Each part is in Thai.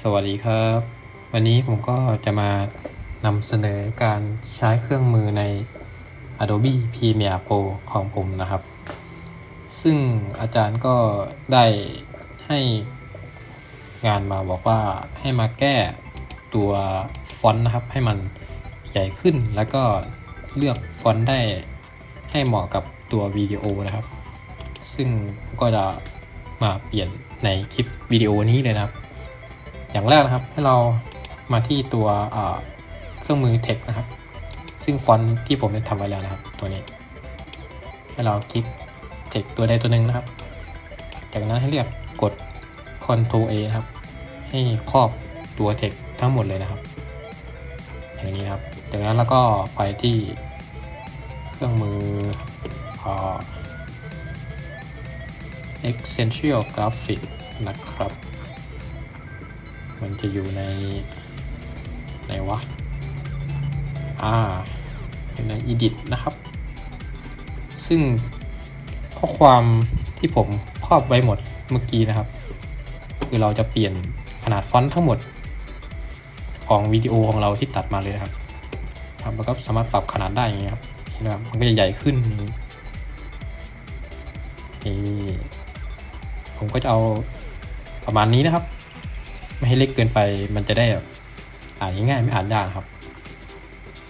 สวัสดีครับ วันนี้ผมก็จะมานำเสนอการใช้เครื่องมือใน Adobe Premiere Pro ของผมนะครับ ซึ่งอาจารย์ก็ได้ให้งานมาบอกว่าให้มาแก้ตัวฟอนต์นะครับ ให้มันใหญ่ขึ้นแล้วก็เลือกฟอนต์ได้ให้เหมาะกับตัววิดีโอนะครับ ซึ่งก็จะมาเปลี่ยนในคลิปวิดีโอนี้เลยนะครับ อย่างแรกนะครับให้เรามาที่ตัวเครื่องมือ text นะครับ ซึ่งฟอนต์ที่ผมได้ทำไว้แล้วนะครับ ตัวนี้ ให้เราคลิก text ตัวใดตัวหนึ่งนะครับ จากนั้นให้เรียกกด Ctrl A นะครับ ให้ครอบตัว text ทั้งหมดเลยนะครับ อย่างนี้นครับจากนั้นแล้วก็ไปที่เครื่องมือเอ่อ Essential Graphic นะครับ มันจะอยู่ในไหนวะ อ่าอยู่ใน edit นะครับ ซึ่งข้อความที่ผมครอบไว้หมดเมื่อกี้นะครับ คือเราจะเปลี่ยนขนาดฟอนต์ทั้งหมด ของวิดีโอของเราที่ตัดมาเลยนะครับครับแล้วก็สามารถปรับขนาดได้อย่างเงี้ยครับนไหมครับ มันก็จะใหญ่ขึ้นนี่ผมก็จะเอาประมาณนี้นะครับ ไม่ให้เล็กเกินไป มันจะได้แบบอ่านง่ายๆไม่อ่านยากครับ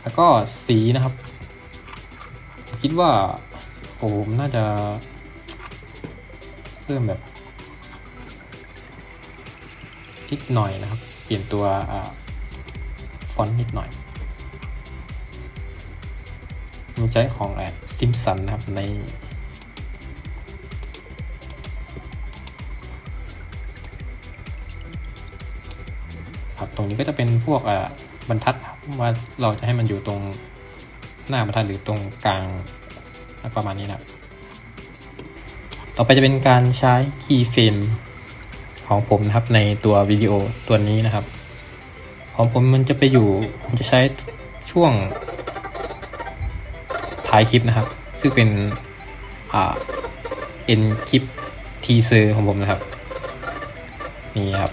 แล้วก็สีนะครับ คิดว่าผมน่าจะเพิ่มแบบนิดหน่อยนะครับ เปลี่ยนตัวอฟอนต์นิดหน่อยมันใช้ของแอดซิมสันนะครับใน ตรงนี้ก็จะเป็นพวกบรรทัดว่าเราจะให้มันอยู่ตรงหน้าบรรทัดหรือตรงกลางประมาณนี้นะต่อไปจะเป็นการใช้คีย์เฟรมของผมนะครับในตัววิดีโอตัวนี้นะครับ ของผมมันจะไปอยู่ผมจะใช้ช่วงท้ายคลิปนะครับ ซึ่งเป็นอ่าเอ็นคลิปทีเซอร์ของผมนะครับ นี่ครับ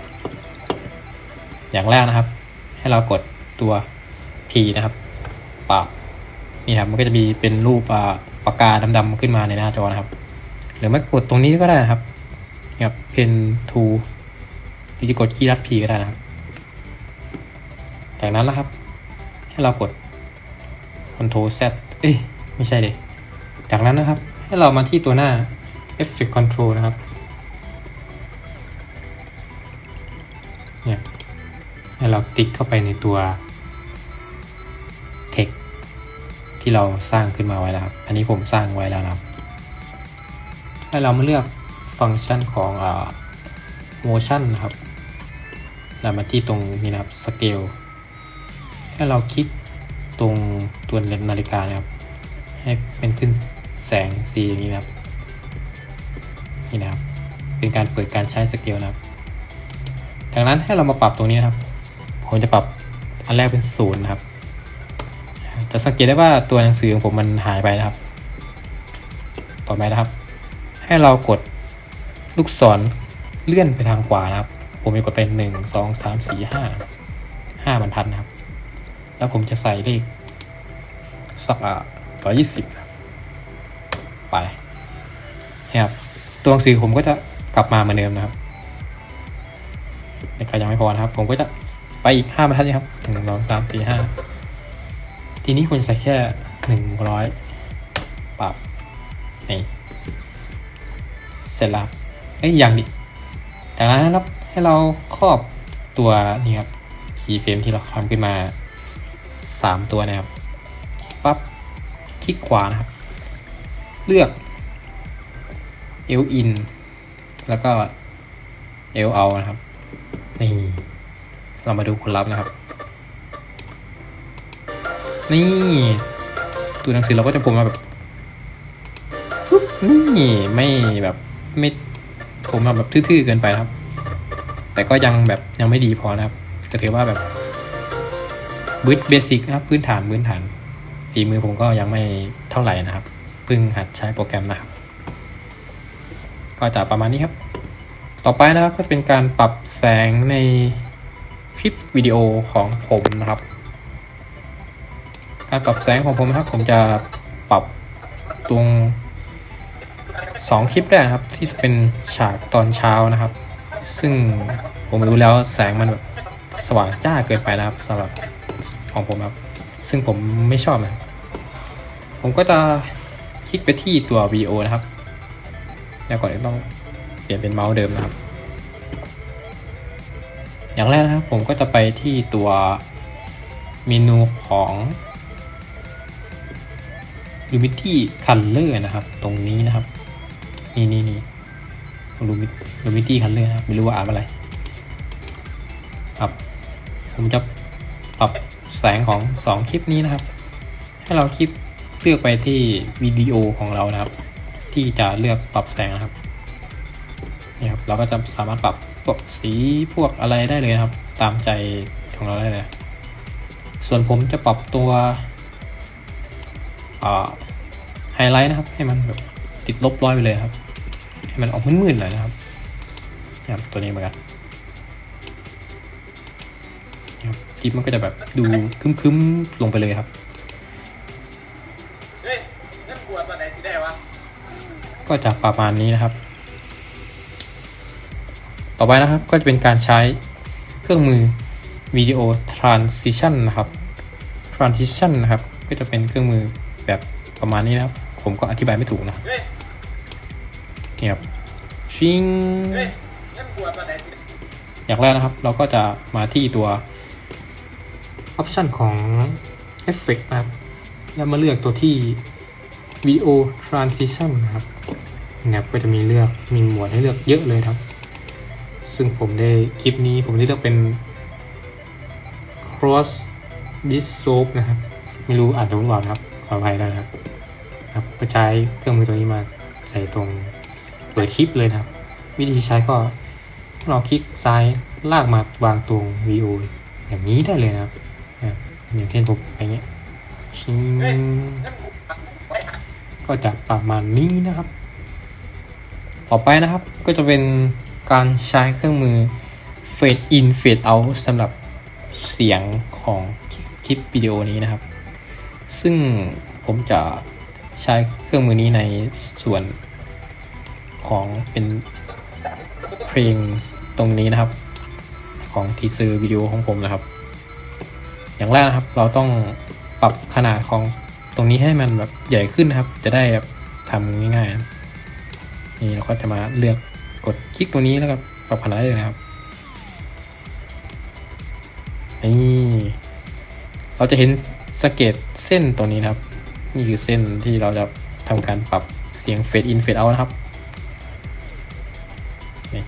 อย่างแรกนะครับ ให้เรากดตัว P นะครับปากนี่ครับมันก็จะมีเป็นรูปอ่าปากกาดำๆขึ้นมาในหน้าจอนะครับ หรือไม่กดตรงนี้ก็ได้นะครับครับ Pen to หรือจะกดคีย์รัด P ก็ได้นะครับ จากนั้นนะครับ ให้เรากด Ctrl Z เอ้ยไม่ใช่เลยจากนั้นนะครับ ให้เรามาที่ตัวหน้า Effect Control นะครับเนี่ย เราติ๊กเข้าไปในตัว text ที่เราสร้างขึ้นมาไว้แล้วครับ อันนี้ผมสร้างไว้แล้วนะครับให้เรามาเลือกฟังก์ชันของอ่า motion นะครับแล้วมาที่ตรงนี้นะครับ scale ให้เราคลิกตรงตัวนาฬิกานะครับ ให้เป็นขึ้นแสงสีอย่างนี้นะครับ นี่นะครับ เป็นการเปิดการใช้สเกลนะครับ ดังนั้นให้เรามาปรับตรงนี้นะครับ ผมจะปรับอันแรกเป็นศูนย์นะครับ จะสังเกตได้ว่าตัวหนังสือของผมมันหายไปนะครับ ต่อไปนะครับ ให้เรากดลูกศรเลื่อนไปทางขวานะครับ ผมจะกดเป็นหนึ่งสองสามสี่ห้าห้าบรรทัดนะครับ แล้วผมจะใส่เลขสักร้อยยี่สิบไปนะครับตัวหนังสือผมก็จะกลับมาเหมือนเดิมนะครับแต่ก็ยังไม่พอนะครับ ผมก็จะ ไปอีกห้าบรรทัดนี่ครับหนึ่งสองสามสี่ห้าทีนี้ควรใส่แค่หนึ่งร้อยปรับนี่เสร็จแล้วเอ้ยอย่างดิจากนั้นนะครับให้เราครอบตัวนี่ครับคีย์เฟรมที่เราทำขึ้นมาสามตัวนะครับปั๊บคลิกขวานะครับ เลือก L in แล้วก็ L out นะครับ เรามาดูผลลัพธ์นะครับ นี่ ตัวหนังสือเราก็จะผมมาแบบปุ๊บนี่ไม่แบบไม่ผมมาแบบทื่อๆเกินไปครับ แต่ก็ยังแบบยังไม่ดีพอนะครับก็ถือว่าแบบบื้เบสิกนะครับ พื้นฐานพื้นฐานฝีมือผมก็ยังไม่เท่าไหร่นะครับเพิ่งหัดใช้โปรแกรมนะครับ ก็จะประมาณนี้ครับ ต่อไปนะครับก็เป็นการปรับแสงใน คลิปวิดีโอของผมนะครับ การปรับแสงของผมนะครับ ผมจะปรับตรงสองคลิปแรกครับ ที่เป็นฉากตอนเช้านะครับ ซึ่งผมรู้แล้วแสงมันแบบสว่างจ้าเกินไปนะครับสำหรับของผมครับ ซึ่งผมไม่ชอบนะผมก็จะคลิกไปที่ตัววิดีโอนะครับ แล้วก่อนต้องเปลี่ยนเป็นเมาส์เดิมนะครับ อย่างแรกนะครับผมก็จะไปที่ตัวเมนูของ Lumity Color นะครับ ตรงนี้นะครับ นี่นี่นี่ Lumity Color นะครับไม่รู้ว่าอ่านอะไรครับผมจะปรับแสงของ 2 คลิปนี้นะครับ ให้เราคลิปเลือกไปที่วิดีโอของเรานะครับ ที่จะเลือกปรับแสงนะครับนี่ครับเราก็จะสามารถปรับ พวกสีพวกอะไรได้เลยนะครับ ตามใจของเราได้เลย ส่วนผมจะปรับตัวไฮไลท์นะครับ ให้มันแบบติดลบร้อยไปเลยครับ ให้มันออกมืดๆหน่อยนะครับนะครับตัวนี้เหมือนกันนะครับจิ๊บมันก็จะแบบดูคึ้มๆลงไปเลยครับเฮ้ยนั่นกลัวตอนไหนสิได้วะก็จะประมาณนี้นะครับ ต่อไปนะครับก็จะเป็นการใช้เครื่องมือวิดีโอ transition นะครับ transition นะครับ ก็จะเป็นเครื่องมือแบบประมาณนี้นะครับ ผมก็อธิบายไม่ถูกนะเนี่ยครับชิงเฮ้ยนั่นกลัวตอย่างแรกนะครับ เราก็จะมาที่ตัว option ของ effect นะครับ แล้วมาเลือกตัวที่ video transition นะครับนะครับก็จะมีเลือกมีหมวดให้เลือกเยอะเลยครับ ซึ่งผมได้คลิปนี้ผมได้เลือกเป็น cross dissolve นะครับ ไม่รู้อ่านถูกหรือเปล่านะครับ ขออภัยด้วยนะครับครับ ก็ใช้เครื่องมือตัวนี้มาใส่ตรงตัวคลิปเลยนะครับ วิธีใช้ก็เราคลิกซ้ายลากมาวางตรงวีโออย่างนี้ได้เลยนะครับอย่างเช่นผมอย่างเงี้ยชิงก็จะประมาณนี้นะครับ ต่อไปนะครับก็จะเป็น การใช้เครื่องมือ Fade in Fade out สำหรับเสียงของคลิปวิดีโอนี้นะครับ ซึ่งผมจะใช้เครื่องมือนี้ในส่วนของเป็นเพลงตรงนี้นะครับ ของทีเซอร์วิดีโอของผมนะครับ อย่างแรกนะครับเราต้องปรับขนาดของตรงนี้ให้มันแบบใหญ่ขึ้นนะครับ จะได้แบบทำง่ายๆ นี่เราก็จะมาเลือก กดคลิกตรงนี้แล้วก็ปรับขนาดได้เลยนะครับนี่เราจะเห็นสเก็ตเส้นตรงนี้นะครับ นี่คือเส้นที่เราจะทำการปรับเสียงเฟดอินเฟดเอานะครับนี่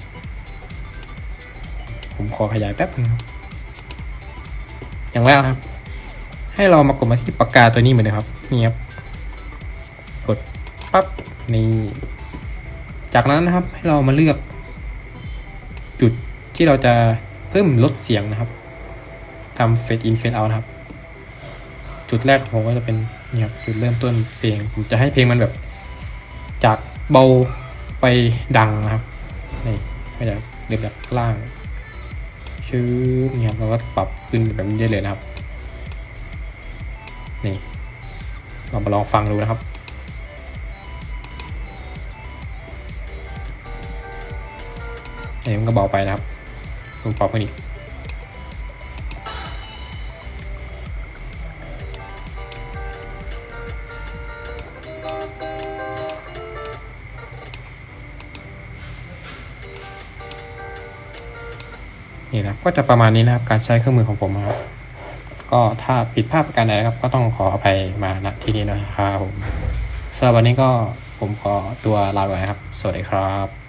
ผมขอขยายแป๊บนึงครับอย่างแรกครับ ให้เรามากดมาที่ปากกาตัวนี้เหมือนเดิมครับ นี่ครับ กดปั๊บนี่ จากนั้นนะครับให้เรามาเลือก จุดที่เราจะเพิ่มลดเสียงนะครับทำเฟดอินเฟดเอานะครับ จุดแรกของผมก็จะเป็นนี่ครับจุดเริ่มต้นเพลงผมจะให้เพลงมันแบบ จากเบาไปดังนะครับนี่ก็จะเริ่มจากล่างชื่อนี่ครับเราก็ปรับขึ้นแบบนี้ได้เลยนะครับ นี่เรามาลองฟังดูนะครับ อันนี้มันก็เบาไปนะครับลองปรับขึ้นอีกนี่นะก็จะประมาณนี้นะครับการใช้เครื่องมือของผมครับก็ถ้าผิดพลาดประการใดนะครับ ก็ต้องขออภัยมาณที่นี้นะครับผมสำหรับวันนี้ก็ผมขอตัวลาไปนะครับ สวัสดีครับ